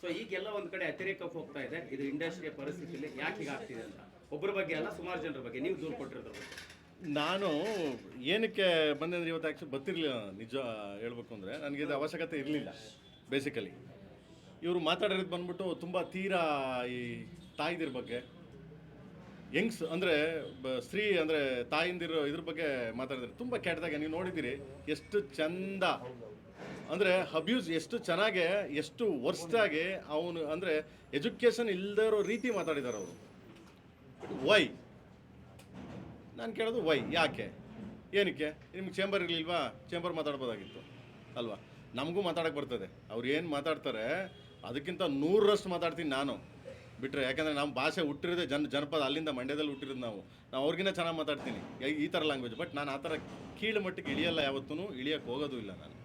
So ಈಗೆಲ್ಲ ಒಂದು ಕಡೆ ಅತಿರೇಕಕ್ಕೆ ಹೋಗ್ತಾ ಇದೆ. ಇದು ಇಂಡಸ್ಟ್ರಿಯ ಪರಿಸ್ಥಿತಿಯಲ್ಲಿ ಯಾಕೆ ಹೀಗಾಗ್ತಿದೆ ಅಂತ? ಒಬ್ಬರ ಬಗ್ಗೆ ಅಲ್ಲ, ಸುಮಾರು ಜನರ ಬಗ್ಗೆ. ನೀವು ದೂರು ಕೊಟ್ಟಿರೋದ್ರ ಬಗ್ಗೆ. ನಾನು ಏನಕ್ಕೆ ಬಂದೆ ಇವತ್ತು ಆ್ಯಕ್ಚುಲಿ ಬತ್ತಿರಲಿಲ್ಲ ನಿಜ ಹೇಳ್ಬೇಕು ಅಂದರೆ. ನನಗೆ ಇದು ಅವಶ್ಯಕತೆ ಇರಲಿಲ್ಲ ಬೇಸಿಕಲಿ ಇವರು ಮಾತಾಡಿರೋದು ಬಂದ್ಬಿಟ್ಟು ತುಂಬ ತೀರಾ ಈ ತಾಯಿದಿರ ಬಗ್ಗೆ. ಯಂಗ್ಸ್ ಅಂದರೆ ಸ್ತ್ರೀ ಅಂದರೆ ತಾಯಿಂದಿರೋ ಇದ್ರ ಬಗ್ಗೆ ಮಾತಾಡಿದ್ರೆ ತುಂಬ ಕೆಟ್ಟದಾಗೆ ನೀವು ನೋಡಿದ್ದೀರಿ. ಎಷ್ಟು ಚಂದ. ಅಂದರೆ ಅಬ್ಯೂಸ್ ಎಷ್ಟು ಚೆನ್ನಾಗೆ, ಎಷ್ಟು ವರ್ಸ್ಟಾಗಿ ಅವನು ಅಂದರೆ ಎಜುಕೇಷನ್ ಇಲ್ಲದೇ ಇರೋ ರೀತಿ ಮಾತಾಡಿದ್ದಾರೆ ಅವರು. ವೈ ನಾನು ಕೇಳೋದು ವೈ ಯಾಕೆ? ಏನಕ್ಕೆ? ನಿಮ್ಗೆ ಚೇಂಬರ್ ಇರಲಿಲ್ವಾ? ಚೇಂಬರ್ ಮಾತಾಡ್ಬೋದಾಗಿತ್ತು. ಅಲ್ವಾ? ನಮಗೂ ಮಾತಾಡೋಕ್ಕೆ ಬರ್ತದೆ. ಅವ್ರು ಏನು ಮಾತಾಡ್ತಾರೆ, ಅದಕ್ಕಿಂತ ನೂರರಷ್ಟು ಮಾತಾಡ್ತೀನಿ ನಾನು. ಬಿಟ್ಟರೆ ಯಾಕಂದರೆ ನಮ್ಮ ಭಾಷೆ ಹುಟ್ಟಿರೋದೇ ಜನ, ಜನಪದ ಅಲ್ಲಿಂದ ಮಂಡ್ಯದಲ್ಲಿ ಹುಟ್ಟಿರೋದು ನಾವು. ನಾವು ಅವ್ರಿಗಿಂತ ಚೆನ್ನಾಗಿ ಮಾತಾಡ್ತೀನಿ. ಈ- ಥರ ಲ್ಯಾಂಗ್ವೇಜ್ ಬಟ್ ನಾನು ಆ ಥರ ಕೀಳು ಮಟ್ಟಕ್ಕೆ ಇಳಿಯಲ್ಲ ಯಾವತ್ತೂ ಇಳಿಯೋಕ್ಕೆ ಹೋಗೋದು ಇಲ್ಲ ನಾನು.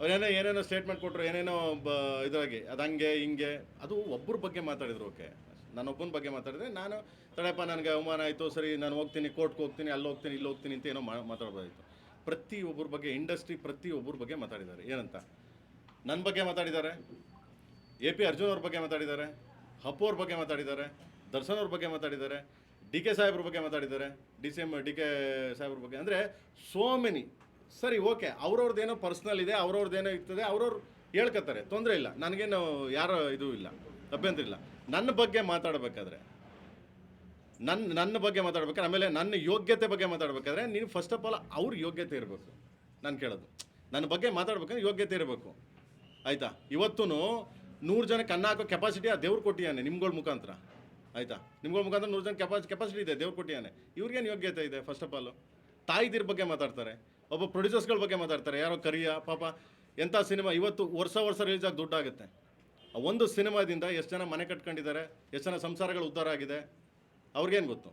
ಅವ್ರೇನೋ ಏನೇನೋ ಸ್ಟೇಟ್ಮೆಂಟ್ ಕೊಟ್ಟರು ಏನೇನೋ ಬ ಇದಾಗಿ ಅದು ಹಂಗೆ, ಹಿಂಗೆ, ಅದು ಒಬ್ಬರ ಬಗ್ಗೆ ಮಾತಾಡಿದ್ರು, ಓಕೆ. ನಾನೊಬ್ಬನ ಬಗ್ಗೆ ಮಾತಾಡಿದ್ರೆ, ನಾನು, ತಡೆಯಪ್ಪ, ನನಗೆ ಅವಮಾನ ಆಯಿತು, ಸರಿ, ನಾನು ಹೋಗ್ತೀನಿ, ಕೋರ್ಟ್ಗೆ ಹೋಗ್ತೀನಿ, ಅಲ್ಲಿ ಹೋಗ್ತೀನಿ, ಇಲ್ಲಿ ಹೋಗ್ತೀನಿ ಅಂತ ಏನೋ ಮಾತಾಡ್ಬೋದಾಯಿತು ಪ್ರತಿ ಒಬ್ಬರ ಬಗ್ಗೆ ಇಂಡಸ್ಟ್ರಿ ಪ್ರತಿ ಒಬ್ಬರ ಬಗ್ಗೆ ಮಾತಾಡಿದ್ದಾರೆ. ಏನಂತ? ನನ್ನ ಬಗ್ಗೆ ಮಾತಾಡಿದ್ದಾರೆ? ಎ ಪಿ ಅರ್ಜುನ್ ಅವ್ರ ಬಗ್ಗೆ ಮಾತಾಡಿದ್ದಾರೆ? ಅಪ್ಪು ಅವ್ರ ಬಗ್ಗೆ ಮಾತಾಡಿದ್ದಾರೆ, ದರ್ಶನ್ ಅವ್ರ ಬಗ್ಗೆ ಮಾತಾಡಿದ್ದಾರೆ, ಡಿ ಕೆ ಸಾಹೇಬ್ರ ಬಗ್ಗೆ ಮಾತಾಡಿದ್ದಾರೆ D C M D K ಸಾಹೇಬ್ರ ಬಗ್ಗೆ. ಅಂದರೆ ಸೋ ಮೆನಿ ಸರಿ ಓಕೆ ಅವ್ರವ್ರದ್ದೇನೋ ಪರ್ಸ್ನಲ್ ಇದೆ ಅವ್ರವ್ರದ್ದೇನೋ ಇರ್ತದೆ, ಅವ್ರವ್ರು ಹೇಳ್ಕೊತಾರೆ. ತೊಂದರೆ ಇಲ್ಲ. ನನಗೇನು ಯಾರು ಇದು ಇಲ್ಲ, ಅಭ್ಯಂತರ ಇಲ್ಲ. ನನ್ನ ಬಗ್ಗೆ ಮಾತಾಡಬೇಕಾದ್ರೆ ನನ್ನ ನನ್ನ ಬಗ್ಗೆ ಮಾತಾಡ್ಬೇಕಾದ್ರೆ, ಆಮೇಲೆ ನನ್ನ ಯೋಗ್ಯತೆ ಬಗ್ಗೆ ಮಾತಾಡ್ಬೇಕಾದ್ರೆ, ನೀನು ಫಸ್ಟ್ ಆಫ್ ಆಲ್ ಅವ್ರ ಯೋಗ್ಯತೆ ಇರಬೇಕು. ನಾನು ಕೇಳೋದು. ನನ್ನ ಬಗ್ಗೆ ಮಾತಾಡ್ಬೇಕಂದ್ರೆ ಯೋಗ್ಯತೆ ಇರಬೇಕು. ಆಯಿತಾ? ಇವತ್ತೂ ನೂರು ಜನಕ್ಕೆ ಅನ್ನ ಹಾಕೋ ಕೆಪಾಸಿಟಿ ಆ ದೇವ್ರು ಕೊಟ್ಟಿಯಾನೆ ನಿಮ್ಗಳ ಮುಖಾಂತರ. ಆಯಿತಾ? ನಿಮ್ಗಳ ಮುಖಾಂತರ ನೂರು ಜನ ಕೆಪಾಸಿ ಕೆಪಾಸಿಟಿ ಇದೆ, ದೇವ್ರು ಕೊಟ್ಟಿಯಾನೆ. ಇವ್ರಿಗೇನು ಯೋಗ್ಯತೆ ಇದೆ ಫಸ್ಟ್ ಆಫ್ ಆಲ್ ತಾಯಿದಿರ ಬಗ್ಗೆ ಮಾತಾಡ್ತಾರೆ. ಒಬ್ಬ ಪ್ರೊಡ್ಯೂಸರ್ಸ್ಗಳ ಬಗ್ಗೆ ಮಾತಾಡ್ತಾರೆ. ಯಾರೋ ಕರಿಯ, ಪಾಪ ಎಂಥ ಸಿನಿಮಾ, ಇವತ್ತು ವರ್ಷ ವರ್ಷ ರಿಲೀಸ್ ಆಗಿ ದುಡ್ಡಾಗುತ್ತೆ. ಆ ಒಂದು ಸಿನಿಮಾದಿಂದ ಎಷ್ಟು ಜನ ಮನೆ ಕಟ್ಕೊಂಡಿದ್ದಾರೆ, ಎಷ್ಟು ಜನ ಸಂಸಾರಗಳು ಉದ್ಧಾರ ಆಗಿದೆ, ಅವ್ರಿಗೇನು ಗೊತ್ತು?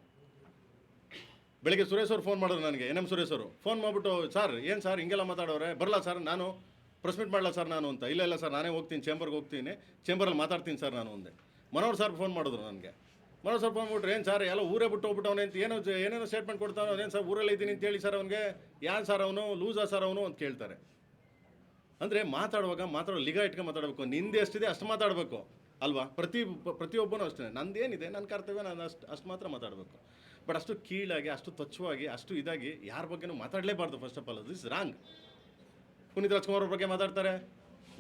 ಬೆಳಿಗ್ಗೆ ಸುರೇಶ್ ಅವ್ರು ಫೋನ್ ಮಾಡಿದ್ರು ನನಗೆ, ಎನ್ ಎಂ ಸುರೇಶ್ ಅವರು. ಫೋನ್ ಮಾಡಿಬಿಟ್ಟು, ಸರ್, ಏನು ಸರ್ ಹಿಂಗೆಲ್ಲ ಮಾತಾಡೋರೆ? ಬರಲ್ಲ ಸರ್, ನಾನು ಪ್ರೆಸ್ ಮೀಟ್ ಮಾಡಲ್ಲ ಸರ್ ನಾನು ಅಂತ. ಇಲ್ಲ ಇಲ್ಲ ಸರ್ ನಾನೇ ಹೋಗ್ತೀನಿ ಚೇಂಬರ್ಗೆ ಹೋಗ್ತೀನಿ. ಚೇಂಬರಲ್ಲಿ ಮಾತಾಡ್ತೀನಿ ಸರ್ ನಾನು ಅಂದೆ ಮನೋಹರ್ ಸರ್ ಫೋನ್ ಮಾಡಿದ್ರು ನನಗೆ. ಮನೋಹರ್ ಸರ್ ಫೋನ್ ಮಾಡ್ಬಿಟ್ರು ಏನು ಸರ್ ಎಲ್ಲ ಊರೇ ಬಿಟ್ಟು ಹೋಗ್ಬಿಟ್ಟವನೆ ಅಂತ ಏನೋ ಏನೇನೋ ಸ್ಟೇಟ್ಮೆಂಟ್ ಕೊಡ್ತಾನೆ ಅವನೇನು ಸರ್ ಊರಲ್ಲಿ ಇದ್ದೀನಿ ಅಂತ ಹೇಳಿ ಸರ್ ಅವನಿಗೆ ಯಾರು ಸರ್ ಅವನು ಲೂಸಾ ಸರ್ ಅವನು ಅಂತ ಕೇಳ್ತಾರೆ. ಅಂದರೆ ಮಾತಾಡುವಾಗ ಮಾತಾಡೋ ಲಿಗ ಇಟ್ಕೊಂಡು ಮಾತಾಡಬೇಕು. ನಿಂದೆ ಎಷ್ಟಿದೆ ಅಷ್ಟು ಮಾತಾಡಬೇಕು. ಅಲ್ವಾ? ಪ್ರತಿ, ಪ್ರತಿಯೊಬ್ಬನೂ ಅಷ್ಟೇ. ನಂದೇನಿದೆ ನನ್ನ ಕರ್ತವ್ಯ ನಾನು ಅಷ್ಟು ಅಷ್ಟು ಮಾತ್ರ ಮಾತಾಡಬೇಕು. ಬಟ್ ಅಷ್ಟು ಕೀಳಾಗಿ, ಅಷ್ಟು ತ್ವಚ್ಛವಾಗಿ ಅಷ್ಟು ಇದಾಗಿ ಯಾರ ಬಗ್ಗೆನೂ ಮಾತಾಡಲೇಬಾರ್ದು first of all this wrong Puneeth Rajkumar ಅವ್ರ ಬಗ್ಗೆ ಮಾತಾಡ್ತಾರೆ.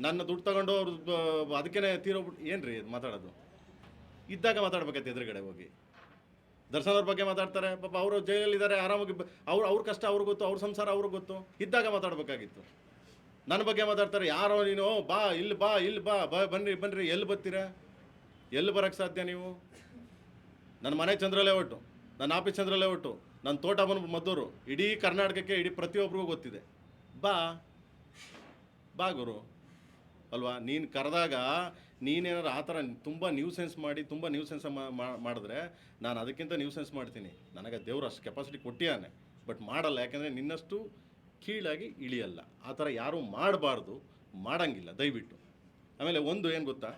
ನನ್ನ ದುಡ್ಡು ತಗೊಂಡು ಅವ್ರು ಅದಕ್ಕೇ ತೀರೋಗ್ಬಿಟ್ಟು ಏನು ರೀ ಮಾತಾಡೋದು? ಇದ್ದಾಗ ಮಾತಾಡ್ಬೇಕಾಯ್ತು ಎದುರುಗಡೆ ಹೋಗಿ. ದರ್ಶನ್ ಅವ್ರ ಬಗ್ಗೆ ಮಾತಾಡ್ತಾರೆ. ಪಾಪ ಅವರು ಜೈಲಲ್ಲಿದ್ದಾರೆ, ಆರಾಮಾಗಿ ಅವ್ರ ಅವ್ರ ಕಷ್ಟ ಅವ್ರಿಗೆ ಗೊತ್ತು, ಅವ್ರ ಸಂಸಾರ ಅವ್ರಿಗೆ ಗೊತ್ತು. ಇದ್ದಾಗ ಮಾತಾಡಬೇಕಾಗಿತ್ತು. ನನ್ನ ಬಗ್ಗೆ ಮಾತಾಡ್ತಾರೆ, ಯಾರೋ ನೀನು, ಬಾ, ಇಲ್ಲಿ ಬಾ ಇಲ್ಲಿ ಬಾ ಬಾ ಬನ್ನಿ ಬನ್ನಿರಿ ಎಲ್ಲಿ ಬರ್ತೀರಾ? ಎಲ್ಲಿ ಬರೋಕ್ಕೆ ಸಾಧ್ಯ ನೀವು? ನನ್ನ ಮನೆ ಚಂದ್ರಲ್ಲೇ ಒಟ್ಟು, ನನ್ನ ಆಫೀಸ್ ಚಂದ್ರಲ್ಲೇ ಒಟ್ಟು, ನನ್ನ ತೋಟ ಬಂದು ಮದ್ದೂರು, ಇಡೀ ಕರ್ನಾಟಕಕ್ಕೆ, ಇಡೀ ಪ್ರತಿಯೊಬ್ಬರಿಗೂ ಗೊತ್ತಿದೆ. ಬಾ. ಬಾ ಗುರು. ಅಲ್ವಾ? ನೀನು ಕರೆದಾಗ ನೀನೇನಾರು ಆ ಥರ ತುಂಬ ನ್ಯೂಸೆನ್ಸ್ ಮಾಡಿ, ತುಂಬ ನ್ಯೂಸೆನ್ಸ್ ಮಾಡಿದ್ರೆ ನಾನು ಅದಕ್ಕಿಂತ ನ್ಯೂಸೆನ್ಸ್ ಮಾಡ್ತೀನಿ. ನನಗೆ ದೇವ್ರು ಅಷ್ಟು ಕೆಪಾಸಿಟಿ ಕೊಟ್ಟಿಯಾನೆ ಬಟ್ ಮಾಡಲ್ಲ, ಯಾಕೆಂದರೆ ನಿನ್ನಷ್ಟು ಕೀಳಾಗಿ ಇಳಿಯಲ್ಲ. ಆ ಥರ ಯಾರೂ ಮಾಡಬಾರ್ದು, ಮಾಡಂಗಿಲ್ಲ, ದಯವಿಟ್ಟು. ಆಮೇಲೆ ಒಂದು ಏನು ಗೊತ್ತಾ?